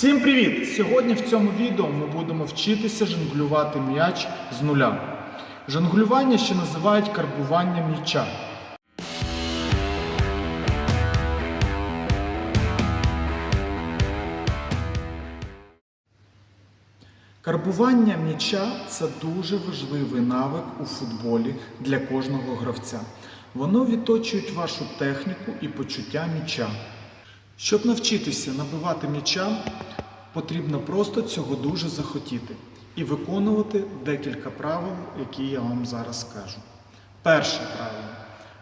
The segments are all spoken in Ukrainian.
Всім привіт! Сьогодні в цьому відео ми будемо вчитися жонглювати м'яч з нуля. Жонглювання ще називають карбування м'яча. Карбування м'яча це дуже важливий навик у футболі для кожного гравця. Воно відточує вашу техніку і почуття м'яча. Щоб навчитися набивати м'яча, потрібно просто цього дуже захотіти і виконувати декілька правил, які я вам зараз скажу. Перше правило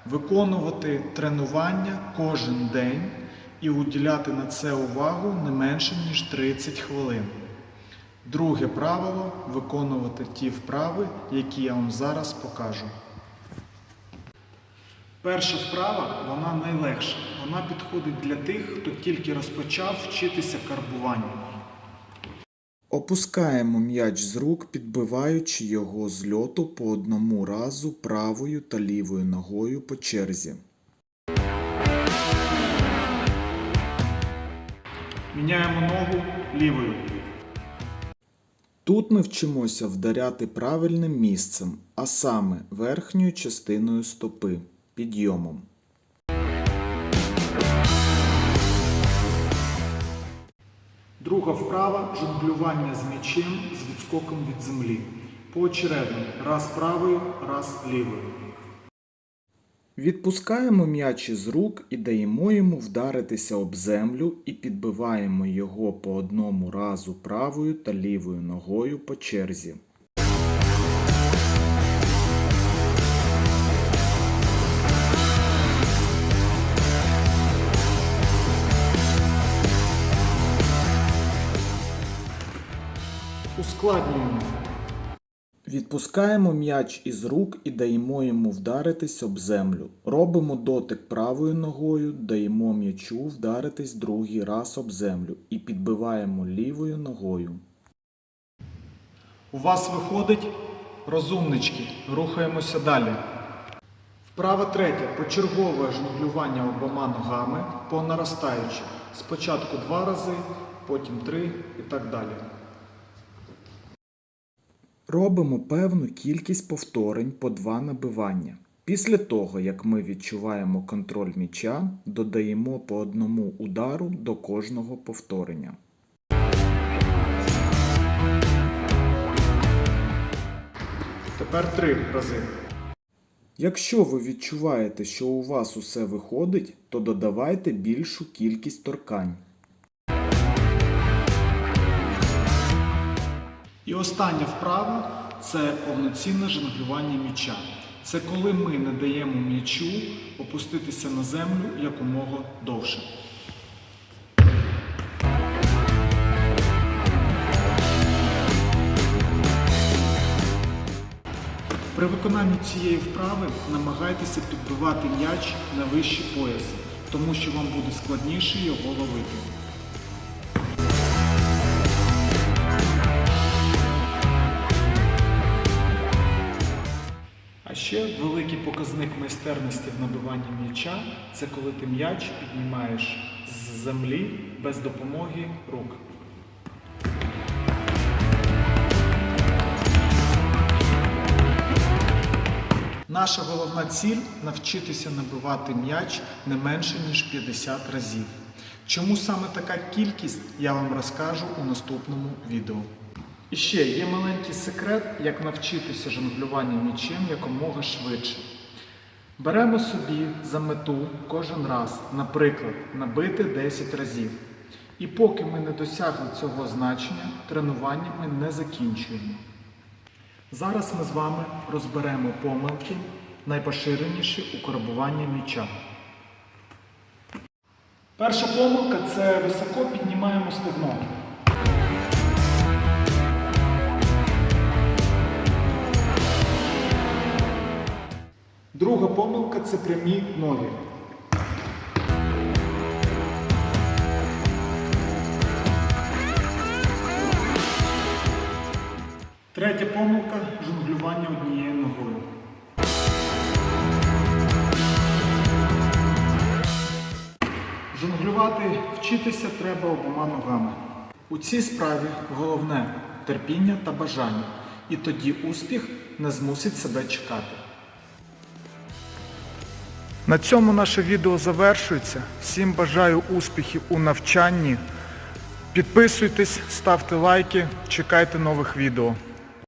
виконувати тренування кожен день і уділяти на це увагу не менше ніж 30 хвилин. Друге правило виконувати ті вправи, які я вам зараз покажу. Перша вправа вона найлегша. Вона підходить для тих, хто тільки розпочав вчитися карбуванню. Опускаємо м'яч з рук, підбиваючи його з льоту по одному разу правою та лівою ногою по черзі. Міняємо ногу лівою. Тут ми вчимося вдаряти правильним місцем, а саме верхньою частиною стопи підйомом. Друга вправа жонглювання з м'ячем з відскоком від землі. Поочередно раз правою, раз лівою. Відпускаємо м'яч із рук і даємо йому вдаритися об землю і підбиваємо його по одному разу правою та лівою ногою по черзі. Ускладнюємо. Відпускаємо м'яч із рук і даємо йому вдаритись об землю. Робимо дотик правою ногою, даємо м'ячу вдаритись другий раз об землю і підбиваємо лівою ногою. У вас виходить розумнички. Рухаємося далі. Вправа третя. Почергове жонглювання обома ногами по наростаючи. Спочатку два рази, потім три і так далі. Робимо певну кількість повторень по два набивання. Після того, як ми відчуваємо контроль м'яча, додаємо по одному удару до кожного повторення. Тепер три рази. Якщо ви відчуваєте, що у вас усе виходить, то додавайте більшу кількість торкань. І остання вправа це повноцінне жонглювання м'яча. Це коли ми не даємо м'ячу опуститися на землю якомога довше. При виконанні цієї вправи намагайтеся підбивати м'яч на вищий пояс, тому що вам буде складніше його ловити. Ще великий показник майстерності в набиванні м'яча це коли ти м'яч піднімаєш з землі без допомоги рук. Наша головна ціль навчитися набивати м'яч не менше ніж 50 разів. Чому саме така кількість, я вам розкажу у наступному відео. І ще є маленький секрет, як навчитися жонглювання м'ячем якомога швидше. Беремо собі за мету кожен раз, наприклад, набити 10 разів. І поки ми не досягли цього значення, тренування ми не закінчуємо. Зараз ми з вами розберемо помилки, найпоширеніші у карбуванні м'яча. Перша помилка це високо піднімаємо стегно. Друга помилка це прямі ноги. Третя помилка жонглювання однією ногою. Жонглювати, вчитися треба обома ногами. У цій справі головне терпіння та бажання, і тоді успіх не змусить себе чекати. На цьому наше відео завершується. Всім бажаю успіхів у навчанні. Підписуйтесь, ставте лайки, чекайте нових відео.